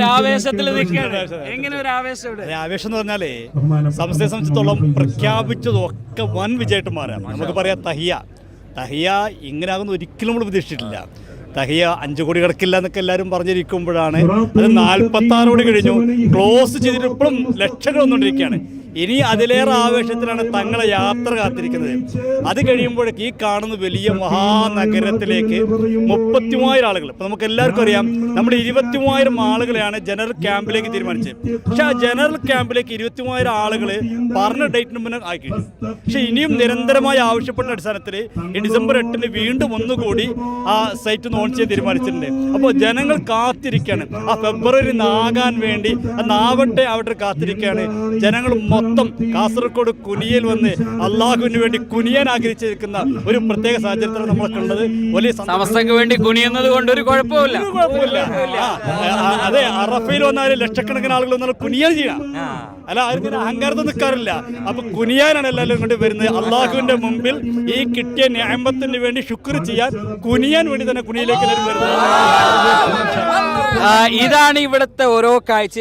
ഒരു ആവേശത്തിൽ നിൽക്കുകയാണ്. എങ്ങനെ ഒരു ആവേശം ആവേശം എന്ന് പറഞ്ഞാലേ സംസ്ഥയെ സംബന്ധിച്ചിടത്തോളം പ്രഖ്യാപിച്ചതൊക്കെ വൻ വിജയമായിട്ട് മാറാം നമുക്ക് പറയാം തഹിയ. തഹിയ ഇങ്ങനെ ആകുന്ന ഒരിക്കലും നമ്മൾ പ്രതീക്ഷിച്ചിട്ടില്ല. തഹിയ അഞ്ചു കോടി കിടക്കില്ല എന്നൊക്കെ എല്ലാവരും പറഞ്ഞിരിക്കുമ്പോഴാണ് അത് നാൽപ്പത്തി ആറ് കോടി കഴിഞ്ഞു. ക്ലോസ് ചെയ്തിട്ട് ഇപ്പോഴും ലക്ഷങ്ങൾ വന്നുകൊണ്ടിരിക്കുകയാണ്. ഇനി അതിലേറെ ആവേശത്തിലാണ് തങ്ങളെ യാത്ര കാത്തിരിക്കുന്നത്. അത് കഴിയുമ്പോഴേക്ക് ഈ കാണുന്ന വലിയ മഹാനഗരത്തിലേക്ക് മുപ്പത്തിമൂവായിരം ആളുകൾ. ഇപ്പൊ നമുക്ക് എല്ലാവർക്കും അറിയാം നമ്മുടെ ഇരുപത്തിമൂവായിരം ആളുകളെയാണ് ജനറൽ ക്യാമ്പിലേക്ക് തീരുമാനിച്ചത്. പക്ഷെ ആ ജനറൽ ക്യാമ്പിലേക്ക് ഇരുപത്തിമൂവായിരം ആളുകൾ പറഞ്ഞ ഡേറ്റിന് മുന്നേ ആക്കി പക്ഷെ ഇനിയും നിരന്തരമായി ആവശ്യപ്പെട്ട അടിസ്ഥാനത്തിൽ ഈ ഡിസംബർ എട്ടിന് വീണ്ടും ഒന്നുകൂടി ആ സൈറ്റ് ഓൺ ചെയ്യാൻ തീരുമാനിച്ചിട്ടുണ്ട്. അപ്പോൾ ജനങ്ങൾ കാത്തിരിക്കുകയാണ്. ആ ഫെബ്രുവരി നാകാൻ വേണ്ടി നാവട്ടെ അവിടെ കാത്തിരിക്കുകയാണ്. ജനങ്ങൾ മൊത്തം കാസർഗോഡ് കുനിയിൽ വന്ന് അള്ളാഹുവിന് വേണ്ടി കുനിയാൻ ആഗ്രഹിച്ചിരിക്കുന്ന ഒരു പ്രത്യേക സാഹചര്യത്തിലാണ് നമ്മൾ കണ്ടത് വലിയ സമസ്തക്ക് വേണ്ടി കുനിയുന്നത് കൊണ്ട് ഒരു കുഴപ്പമില്ല അതെ അറഫയിൽ വന്നാൽ ലക്ഷക്കണക്കിന് ആളുകൾ വന്നാൽ കുനിയാൻ ചെയ്യണം. അല്ല ആരും ഇതിന് അഹങ്കാരത്തിൽ നിൽക്കാറില്ല. അപ്പൊ കുനിയാനാണ് എല്ലാവരും കൊണ്ട് വരുന്നത്. അള്ളാഹുവിന്റെ മുമ്പിൽ ഈ കിട്ടിയ ന്യായമ്പത്തിന് വേണ്ടി ശുക്ർ ചെയ്യാൻ കുനിയാൻ വേണ്ടി തന്നെ കുനിയിലേക്ക് എല്ലാവരും വരുന്നത്. ഇതാണ് ഇവിടുത്തെ ഓരോ കാഴ്ചയും.